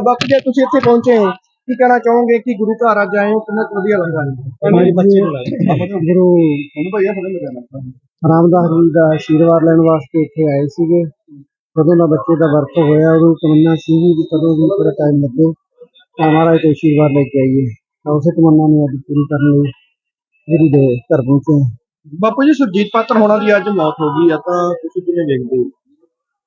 ਬਾਪੂ ਜੀ ਤੁਸੀਂ ਇੱਥੇ ਪਹੁੰਚੇ ਹੋ ਕੀ ਕਹਿਣਾ ਚਾਹੋਗੇ? ਕਿ ਗੁਰੂ ਘਰ ਅੱਜ ਆਏ ਹੋ? ਕਿੰਨਾ ਕੁ ਵਧੀਆ ਲੱਗਾ ਹਮਾਰੇ ਬੱਚੇ ਨੂੰ ਲਾਏ ਗੁਰੂ ਹੁਣ ਭਈਆ ਫੜੇ ਲਗਾਣਾ ਰਾਮਦਾਸ ਜੀ ਦਾ ਆਸ਼ੀਰਵਾਦ ਲੈਣ ਵਾਸਤੇ ਇੱਥੇ ਆਏ ਸੀਗੇ। ਕਦੋਂ ਦਾ ਬੱਚੇ ਦਾ ਵਰਤ ਹੋਇਆ ਉਹਨੂੰ ਤਮੰਨਾ ਸੀ ਵੀ ਕਦੋਂ ਵੀ ਥੋੜਾ ਟਾਈਮ ਲੱਗੇ ਤਾਂ ਮਹਾਰਾਜ ਤੋਂ ਆਸ਼ੀਰਵਾਦ ਲੈ ਕੇ ਆਈਏ। ਤਾਂ ਉਸੇ ਤਮੰਨਾ ਨੂੰ ਅੱਜ ਪੂਰੀ ਕਰਨ ਲਈ ਜਿਹੜੀ ਦੇ ਘਰ ਪਹੁੰਚੇ। ਬਾਪੂ ਜੀ ਸੁਰਜੀਤ ਪਾਤਰ ਹੋਣਾ ਦੀ ਅੱਜ ਮੌਤ ਹੋ ਗਈ ਆ ਤਾਂ ਤੁਸੀਂ ਕਿਵੇਂ ਵੇਖਦੇ ਹੋ?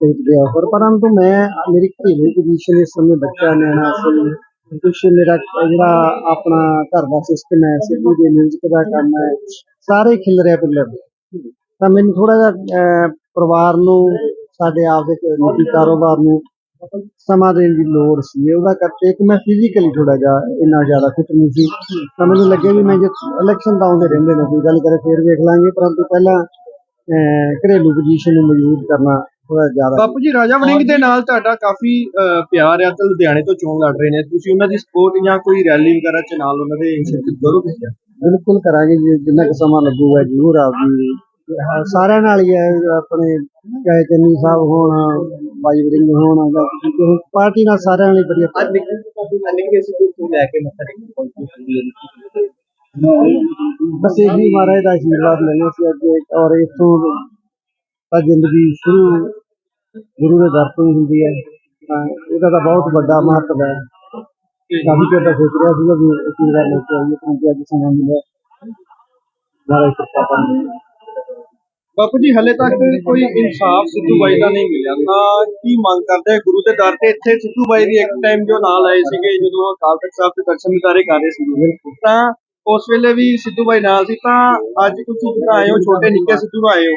ਸਟੇਟ ਦੇ ਆਫਰ ਪਰੰਤੂ ਮੈਂ ਮੇਰੀ ਘਰੇਲੂ ਪੋਜੀਸ਼ਨ ਇਸ ਸਮੇਂ ਬੱਚਾ ਨਿਆਣਾ ਸੀ ਕੁਛ ਮੇਰਾ ਜਿਹੜਾ ਆਪਣਾ ਘਰ ਦਾ ਸਿਸਟਮ ਹੈ ਸਿੱਧੂ ਦੇ ਮਿਊਜ਼ਿਕ ਦਾ ਕੰਮ ਹੈ ਸਾਰੇ ਖਿਲ ਰਿਹਾ ਪਿੱਲਰ ਤਾਂ ਮੈਨੂੰ ਥੋੜਾ ਜਿਹਾ ਪਰਿਵਾਰ ਨੂੰ ਸਾਡੇ ਆਪ ਦੇ ਨਿੱਜੀ ਕਾਰੋਬਾਰ ਨੂੰ ਸਮਾਂ ਦੇਣ ਦੀ ਲੋੜ ਸੀ ਉਹਦਾ ਕਰਕੇ ਕਿ ਮੈਂ ਫਿਜ਼ੀਕਲੀ ਥੋੜਾ ਜਿਹਾ ਇੰਨਾ ਜ਼ਿਆਦਾ ਫਿਟ ਨਹੀਂ ਸੀ। ਤਾਂ ਮੈਨੂੰ ਲੱਗਿਆ ਵੀ ਮੈਂ ਜੇ ਇਲੈਕਸ਼ਨ ਤਾਂ ਆਉਂਦੇ ਰਹਿੰਦੇ ਨੇ ਕੋਈ ਗੱਲ ਕਰੇ ਫੇਰ ਵੇਖ ਲਾਂਗੇ ਪਰੰਤੂ ਪਹਿਲਾਂ ਅਹ, ਘਰੇਲੂ ਪੋਜੀਸ਼ਨ ਨੂੰ ਮਜ਼ਬੂਤ ਕਰਨਾ ਥੋੜਾ ਜ਼ਿਆਦਾ ਬਾਪੂ ਜੀ ਰਾਜਾ ਵੜਿੰਗ ਦੇ ਨਾਲ ਤੁਹਾਡਾ ਕਾਫੀ ਅਹ, ਪਿਆਰ ਆ ਤੇ ਲੁਧਿਆਣੇ ਤੋਂ ਚੋਣ ਲੜ ਰਹੇ ਨੇ। ਤੁਸੀਂ ਉਹਨਾਂ ਦੀ ਸਪੋਰਟ ਜਾਂ ਕੋਈ ਰੈਲੀ ਵਗੈਰਾ ਚ ਨਾਲ ਉਹਨਾਂ ਦੇ ਸ਼ਿਰਕਤ ਕਰੋਗੇ? ਬਿਲਕੁਲ ਕਰਾਂਗੇ ਜੀ ਜਿੰਨਾ ਕੁ ਸਮਾਂ ਲੱਗੂਗਾ ਜ਼ਰੂਰ ਆਪਦੀ ਸਾਰਿਆਂ ਨਾਲ ਹੀ ਹੈ ਆਪਣੇ ਚਾਹੇ ਚੰਨੀ ਸਾਹਿਬ ਹੋਣ ਬਾਈ ਵਰਿੰਗ ਹੋਣ ਜਾਂ ਕਿਸੇ ਹੋਰ ਪਾਰਟੀ ਨਾਲ ਸਾਰਿਆਂ ਨਾਲ ਹੀ ਵਧੀਆ ਅੱਜ ਨਿਕਲੇ ਸੀ ਤੋਂ ਲੈ ਕੇ ਮੱਥਾ ਟੇਕਣ ਪਹੁੰਚੇ ਬਸ ਇਹੀ ਮਹਾਰਾਜ ਦਾ ਆਸ਼ੀਰਵਾਦ ਲੈਣਾ ਸੀ ਅੱਜ ਔਰ ਇਥੋਂ ਤਾਂ ਜ਼ਿੰਦਗੀ ਸ਼ੁਰੂ ਗੁਰੂ ਦੇ ਦਰ ਤੋਂ ਹੀ ਹੁੰਦੀ ਹੈ ਤਾਂ ਇਹਦਾ ਤਾਂ ਬਹੁਤ ਵੱਡਾ ਮਹੱਤਵ ਹੈ। ਕਾਫੀ ਚਿਰ ਤੋਂ ਸੋਚ ਰਿਹਾ ਸੀਗਾ ਵੀ ਆਸ਼ੀਰਵਾਦ ਲੈ ਕੇ ਆਈਏ ਕਿਉਂਕਿ ਅੱਜ ਸਮਾਂ ਮਿਲਿਆ। ਮਹਾਰਾਜ ਕਿਰਪਾ ਕਰਨ ਬਾਪੂ ਜੀ ਹਲੇ ਤੱਕ ਕੋਈ ਇਨਸਾਫ ਸਿੱਧੂ ਬਾਈ ਦਾ ਨਹੀਂ ਮਿਲਿਆ। ਤਾਂ ਕੀ ਮੰਗ ਕਰਦੇ ਗੁਰੂ ਦੇ ਦਰ ਤੇ ਇੱਥੇ ਸਿੱਧੂ ਬਾਈ ਦੀ ਇੱਕ ਟਾਈਮ ਜੋ ਨਾਲ ਆਏ ਸੀਗੇ ਜਦੋਂ ਅਕਾਲ ਤਖਤ ਸਾਹਿਬ ਦੇ ਦਰਸ਼ਨ ਦਿਦਾਰੇ ਕਰ ਰਹੇ ਸੀਗੇ। ਤਾਂ ਉਸ ਵੇਲੇ ਵੀ ਸਿੱਧੂ ਬਾਈ ਨਾਲ ਸੀ। ਤਾਂ ਅੱਜ ਤੁਸੀਂ ਜਿਹੜਾ ਆਏ ਹੋ ਛੋਟੇ ਨਿੱਕੇ ਸਿੱਧੂ ਆਏ ਹੋ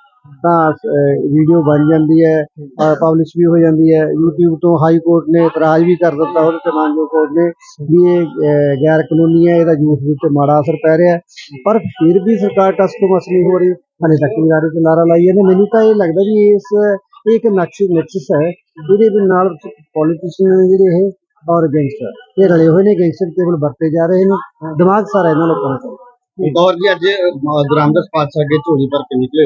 ਤਾਂ ਵੀਡੀਓ ਬਣ ਜਾਂਦੀ ਹੈ ਪਬਲਿਸ਼ ਵੀ ਹੋ ਜਾਂਦੀ ਹੈ। YouTube ਤੋਂ ਹਾਈ ਕੋਰਟ ਨੇ ਇਤਰਾਜ਼ ਵੀ ਕਰ ਦਿੱਤਾ ਉਹਦੇ ਤੇ ਮਾਨਜੋ ਕੋਰਟ ਨੇ ਵੀ ਇਹ ਗੈਰ ਕਾਨੂੰਨੀ ਹੈ, ਇਹਦਾ ਯੂਥ ਦੇ ਉੱਤੇ ਮਾੜਾ ਅਸਰ ਪੈ ਰਿਹਾ ਪਰ ਫਿਰ ਵੀ ਸਰਕਾਰ ਟਸ ਤੋਂ ਮਸ ਨਹੀਂ ਹੋ ਰਹੀ। ਹਲੇ ਤੱਕ ਵੀ ਨਾਰੇ ਤੇ ਨਾਰਾ ਲਾਈ ਜਾਂਦੇ। ਮੈਨੂੰ ਤਾਂ ਇਹ ਲੱਗਦਾ ਵੀ ਇਸ, ਇਹ ਇੱਕ ਨਕਸ਼, ਨਕਸ਼ਸ ਹੈ। ਇਹਦੇ ਦੇ ਨਾਲ ਪੋਲੀਟੀਸ਼ੀਅਨ ਜਿਹੜੇ ਇਹ ਔਰ ਗੈਂਗਸਟਰ ਇਹ ਰਲੇ ਹੋਏ ਨੇ ਗੈਂਗਸਟਰ ਕੇਵਲ ਵਰਤੇ ਜਾ ਰਹੇ ਨੇ। ਦਿਮਾਗ ਸਾਰਾ ਇਹਨਾਂ ਲੋਕਾਂ ਦਾ ਗੌਰ ਜੀ, ਅੱਜ ਗ੍ਰਾਮਦਸ ਪਾਤਸ਼ਾਹ ਅੱਗੇ ਝੋਲੀ ਭਰ ਕੇ ਨਿਕਲੇ।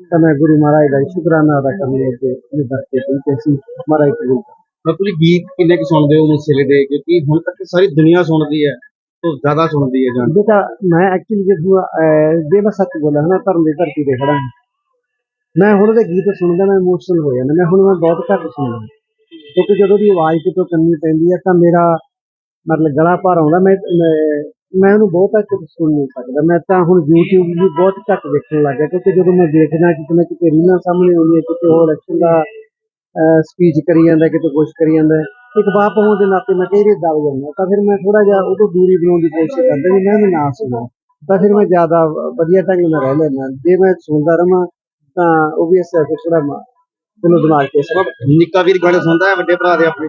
ਤਾਂ ਮੈਂ ਗੁਰੂ ਮਹਾਰਾਜ ਦਾ ਸ਼ੁਕਰਾਨਾ ਅਦਾ ਕਰਨ ਲਈ ਇਹ ਦਰਤੇ ਤੇ ਅਸੀਂ ਮਹਾਰਾਜ ਕਬੂਲ ਕਰ ਮੈਂ ਤੁਸੀਂ ਗੀਤ ਕਿੰਨੇ ਕੁ ਸੁਣਦੇ ਹੋ ਮੁਸਲੇ ਦੇ ਕਿਉਂਕਿ ਹੁਣ ਤੱਕ ਸਾਰੀ ਦੁਨੀਆ ਸੁਣਦੀ ਹੈ ਤੋਂ ਜ਼ਿਆਦਾ ਸੁਣਦੀ ਹੈ ਜਾਨ। ਬੇਟਾ ਮੈਂ ਐਕਚੁਅਲੀ ਜਦੋਂ ਜੇ ਮੈਂ ਸੱਚ ਬੋਲਾਂ ਨਾ ਧਰਮ ਦੀ ਧਰਤੀ ਤੇ ਖੜਾ। ਮੈਂ ਹੁਣ ਉਹਦੇ ਗੀਤ ਸੁਣਦਾ ਮੈਂ ਇਮੋਸ਼ਨਲ ਹੋ ਜਾਂਦਾ। ਮੈਂ ਹੁਣ ਮੈਂ ਬਹੁਤ ਘੱਟ ਸੁਣਦਾ। ਕਿਉਂਕਿ ਜਦੋਂ ਦੀ ਆਵਾਜ਼ ਕਿਤੋਂ ਕੰਨੀ ਪੈਂਦੀ ਹੈ ਤਾਂ ਮੇਰਾ ਮਤਲਬ ਗਲਾ ਭਰ ਆਉਂਦਾ। ਮੈਂ ਮੈਂ- ਉਹਨੂੰ ਬਹੁਤ ਘੱਟ ਸੁਣ ਨਹੀਂ ਸਕਦਾ। ਮੈਂ ਤਾਂ ਹੁਣ YouTube ਵੀ ਬਹੁਤ ਘੱਟ ਦੇਖਣ ਲੱਗ ਗਿਆ ਕਿਉਂਕਿ ਜਦੋਂ ਮੈਂ ਦੇਖਦਾ ਕਿ ਕਿਤੇ ਕਿਤੇ ਰੀਲਾਂ ਸਾਹਮਣੇ ਆਉਂਦੀਆਂ, ਕਿਤੇ ਹੋਰ ਇਲੈਕਸ਼ਨ ਦਾ ਸਪੀਚ ਕਰੀ ਜਾਂਦਾ, ਕਿਤੇ ਕੁਛ ਕਰੀ ਜਾਂਦਾ। ਇੱਕ ਬਾਪ ਹੋਣ ਦੇ ਨਾਤੇ ਮੈਂ ਕਈ ਦਬ ਜਾਂਦਾ। ਤਾਂ ਫਿਰ ਮੈਂ ਥੋੜਾ ਜਿਹਾ ਉਹ ਦੂਰੀ ਬਣਾਉਣ ਦੀ ਕੋਸ਼ਿਸ਼ ਕਰਦਾ ਵੀ ਮੈਂ ਵੀ ਨਾ ਸੁਣਾ। ਤਾਂ ਫਿਰ ਮੈਂ ਜ਼ਿਆਦਾ ਵਧੀਆ ਢੰਗ ਨਾਲ ਰਹਿ ਲੈਂਦਾ। ਜੇ ਮੈਂ ਸੁਣਦਾ ਰਵਾਂ, ਤਾਂ ਉਹ ਵੀ ਅਸਰ ਥੋੜਾ ਮੈਨੂੰ ਦਿਮਾਗ ਤੇ ਅਸਰ ਨਿੱਕਾ ਵੀਰ ਗਾਣੇ ਸੁਣਦਾ ਹੈ, ਵੱਡੇ ਭਰਾ ਦੇ ਆਪਣੇ।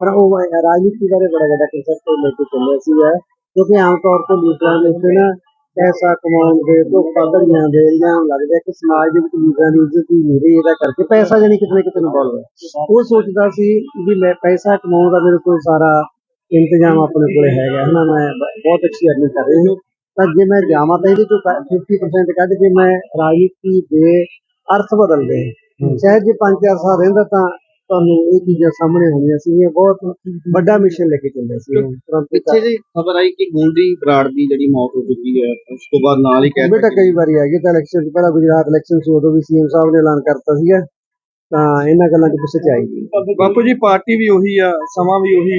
ਪਰ ਉਹ ਰਾਜਨੀਤੀ ਬਾਰੇ ਬੜਾ ਵੱਡਾ ਕਨਸੈਪਟ ਲੈ ਕੇ ਚੱਲਿਆ ਸੀਗਾ ਕਿਉਂਕਿ ਆਮ ਤੌਰ ਤੇ ਲੀਡਰਾਂ ਦੇ ਉੱਤੇ ਨਾ ਪੈਸਾ ਕਮਾਉਣ ਦੇ ਧੋਖਾ ਧੜੀਆਂ ਦੇ ਇਲਜ਼ਾਮ ਲੱਗਦੇ ਕਿ ਸਮਾਜ ਦੇ ਵਿੱਚ ਲੀਡਰਾਂ ਦੀ ਇੱਜ਼ਤ ਹੀ ਨਹੀਂ ਰਹੀ ਇਹਦਾ ਕਰਕੇ ਪੈਸਾ ਜਾਨੀ ਕਿਤੇ ਨਾ ਕਿਤੇ ਇਨਵੋਲਵ ਹੈ ਉਹ ਸੋਚਦਾ ਸੀ ਵੀ ਮੈਂ ਪੈਸਾ ਕਮਾਉਣ ਦਾ ਮੇਰੇ ਕੋਲ ਸਾਰਾ ਇੰਤਜ਼ਾਮ ਆਪਣੇ ਕੋਲੇ ਹੈਗਾ ਹਨਾ ਮੈਂ ਬਹੁਤ ਅੱਛੀ ਅਰਨਿੰਗ ਕਰ ਰਹੀ ਹਾਂ। ਤਾਂ ਜੇ ਮੈਂ ਜਾਵਾਂ ਤਾਂ ਇਹਦੇ ਚੋਂ ਕ- 50% ਕੱਢ ਕੇ ਮੈਂ ਰਾਜਨੀਤੀ ਦੇ ਅਰਥ ਬਦਲਦੇ ਸ਼ਾਇਦ ਜੇ 5-4 ਸਾਲ ਰਹਿੰਦਾ ਤਾਂ ਤੁਹਾਨੂੰ ਇਹ ਚੀਜ਼ਾਂ ਸਾਹਮਣੇ ਹੋਣੀਆਂ ਸੀ ਬਹੁਤ ਵੱਡਾ ਮਿਸ਼ਨ ਲੈ ਕੇ ਚੱਲਿਆ ਸੀ ਪਿੱਛੇ ਜੀ ਖਬਰ ਆਈ ਕਿ ਗੋਲਡੀ ਬਰਾੜ ਦੀ ਜਿਹੜੀ ਮੌਤ ਹੋ ਚੁੱਕੀ ਹੈ ਉਸ ਤੋਂ ਬਾਅਦ ਨਾਲ ਹੀ ਕਹਿ ਬੇਟਾ ਕਈ ਵਾਰੀ ਆ ਗਈ ਤਾਂ ਇਲੈਕਸ਼ਨ ਤੋਂ ਪਹਿਲਾਂ ਗੁਜਰਾਤ ਇਲੈਕਸ਼ਨ ਸੀ ਉਦੋਂ ਵੀ ਸੀਐਮ ਸਾਹਿਬ ਨੇ ਐਲਾਨ ਕਰਤਾ ਸੀਗਾ ਤਾਂ ਇਹਨਾਂ ਗੱਲਾਂ 'ਚ ਪਿੱਛੇ ਚ ਆਈ। ਬਾਪੂ ਜੀ ਪਾਰਟੀ ਵੀ ਉਹੀ ਆ ਸਮਾਂ ਵੀ ਉਹੀ